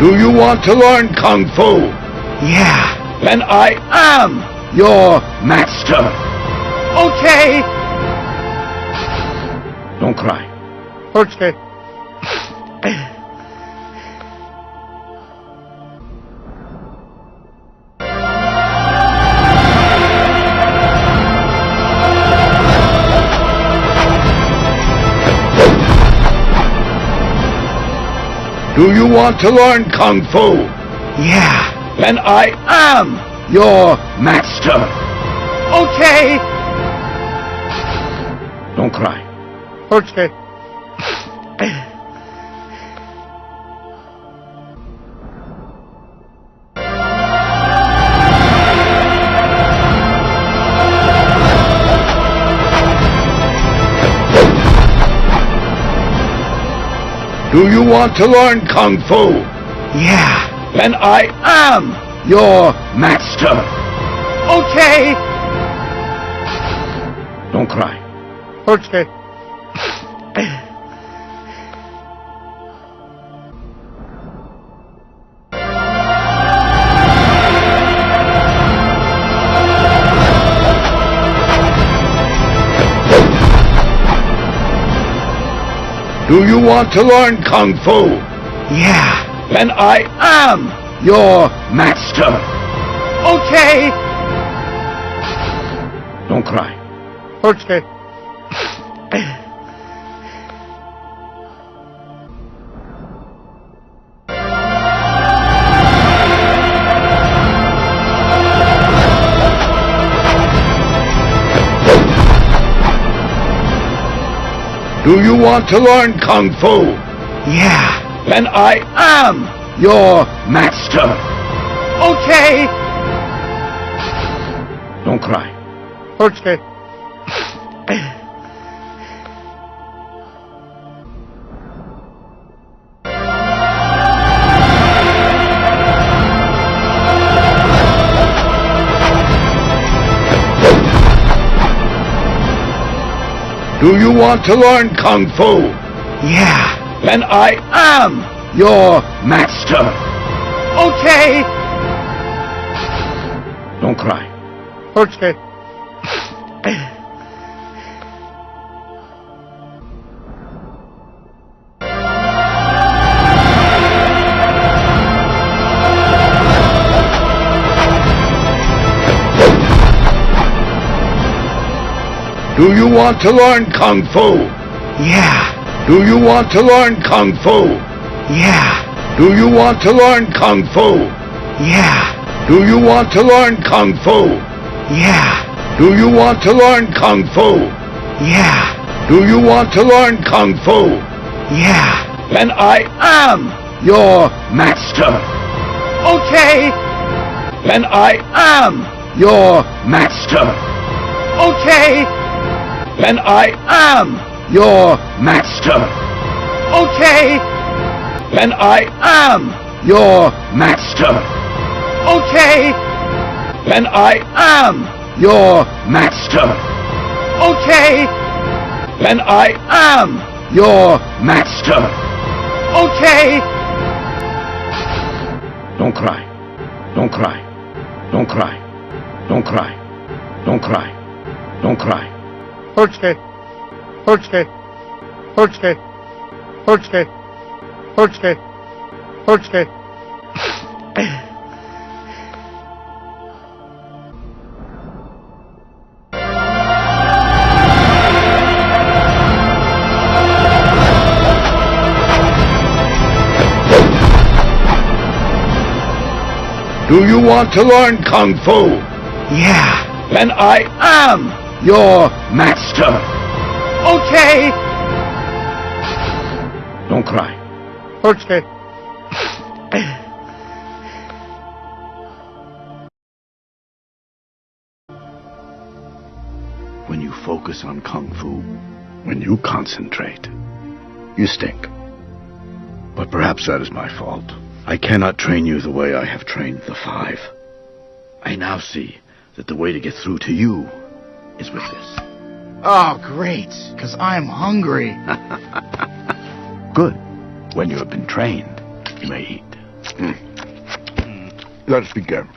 Do you want to learn Kung Fu? Yeah. Then I am your master. Okay. Don't cry. Okay. Do you want to learn Kung Fu? Yeah. Then I am your master. Okay. Don't cry. Okay. Do you want to learn Kung Fu? Yeah. Then I am your master. Okay. Don't cry. Okay. Do you want to learn Kung Fu? Yeah. Then I am your master. Okay. Don't cry. Okay. Want to learn Kung Fu? Yeah. Then I am your master. Okay. Don't cry. Okay. Do you want to learn Kung Fu? Yeah. Then I am your master. Okay. Don't cry. Okay. Do you want to learn Kung Fu? Yeah. Do you want to learn Kung Fu? Yeah. Do you want to learn Kung Fu? Yeah. Do you want to learn Kung Fu? Yeah. Do you want to learn Kung Fu? Yeah. Do you want to learn Kung Fu? Yeah. Then I am your master. Okay. Then I am your master. Okay. Then I am your master. Okay. Then I am your master. Okay. Then I am your master. Okay. Then I am your master. Okay. Don't cry. Don't cry. Don't cry. Don't cry. Don't cry. Don't cry. Okay. Okay. Okay. Okay. Okay. Okay. Do you want to learn Kung Fu? Yeah. Then I am your master. Okay. Don't cry. Okay. When you focus on Kung Fu, when you concentrate, you stink. But perhaps that is my fault. I cannot train you the way I have trained the five. I now see that the way to get through to you is with this. Oh, great. Because I'm hungry. Good. When you have been trained, you may eat. Hmm. Let's begin.